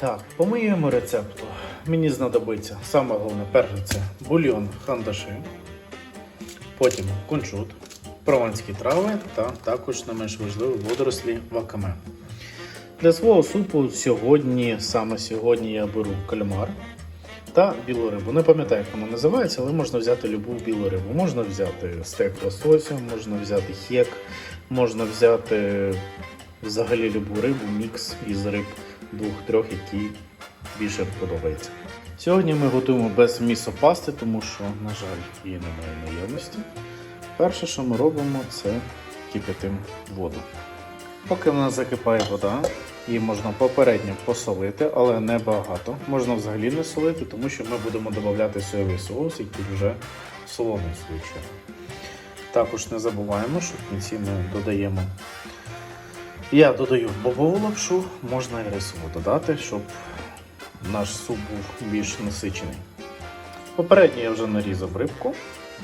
Так, по моєму рецепту мені знадобиться саме головне, перше це бульйон хандаши, потім кунжут, прованські трави та також не менш важливо водорослі вакаме. Для свого супу сьогодні, саме сьогодні я беру кальмар та білу рибу. Не пам'ятаю, як вона називається, але можна взяти любу білу рибу. Можна взяти стек лосося, можна взяти хек, можна взяти взагалі любу рибу, мікс із риб двох-трьох, які більше подобається. Сьогодні ми готуємо без місопасти, тому що, на жаль, її немає наявності. Перше, що ми робимо, це кипятимо воду. Поки в нас закипає вода, її можна попередньо посолити, але не багато. Можна взагалі не солити, тому що ми будемо додавати соєвий соус, який вже солоний чергу. Також не забуваємо, що в кінці ми додаємо. Я додаю бобову лапшу, можна і рисову додати, щоб наш суп був більш насичений. Попередньо я вже нарізав рибку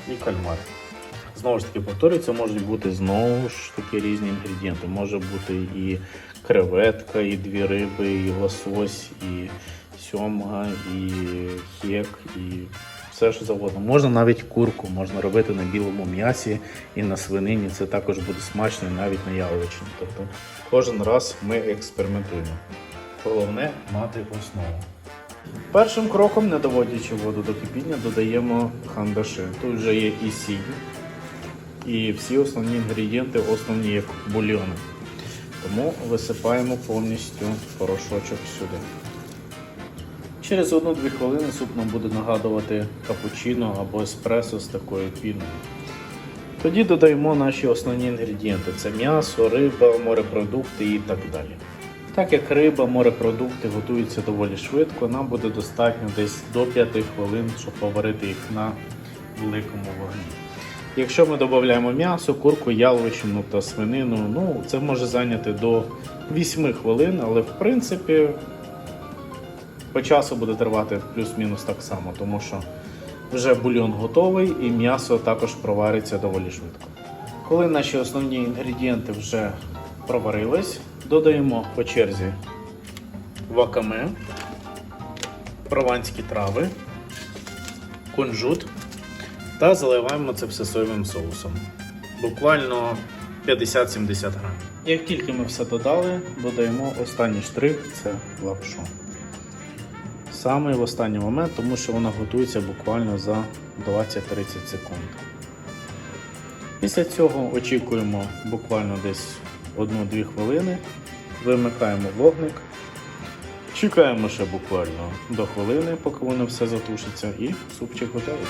і кальмар. Знову ж таки, повторюю, це можуть бути знову ж таки різні інгредієнти. Може бути і креветка, і дві риби, і лосось, і сьомга, і хек, і все що завгодно. Можна навіть курку, можна робити на білому м'ясі і на свинині. Це також буде смачно навіть на яловичині. Тобто кожен раз ми експериментуємо. Головне мати основу. Першим кроком, не доводячи воду до кипіння, додаємо хандаши. Тут вже є і сіль, і всі основні інгредієнти, основні як бульйони. Тому висипаємо повністю порошочок сюди. Через 1-2 хвилини суп нам буде нагадувати капучино або еспресо з такою піною. Тоді додаємо наші основні інгредієнти: це м'ясо, риба, морепродукти і так далі. Так як риба, морепродукти готуються доволі швидко, нам буде достатньо десь до 5 хвилин, щоб поварити їх на великому вогні. Якщо ми додаємо м'ясо, курку, яловичину та свинину, ну це може зайняти до 8 хвилин, але в принципі по часу буде тривати плюс-мінус так само, тому що вже бульйон готовий і м'ясо також провариться доволі швидко. Коли наші основні інгредієнти вже проварились, додаємо по черзі вакаме, прованські трави, кунжут та заливаємо це все соєвим соусом. Буквально 50-70 грамів. Як тільки ми все додали, додаємо останній штрих це лапшу. Саме в останній момент, тому що вона готується буквально за 20-30 секунд. Після цього очікуємо буквально десь 1-2 хвилини, вимикаємо вогник, чекаємо ще буквально до хвилини, поки воно все затушиться, і супчик готовий.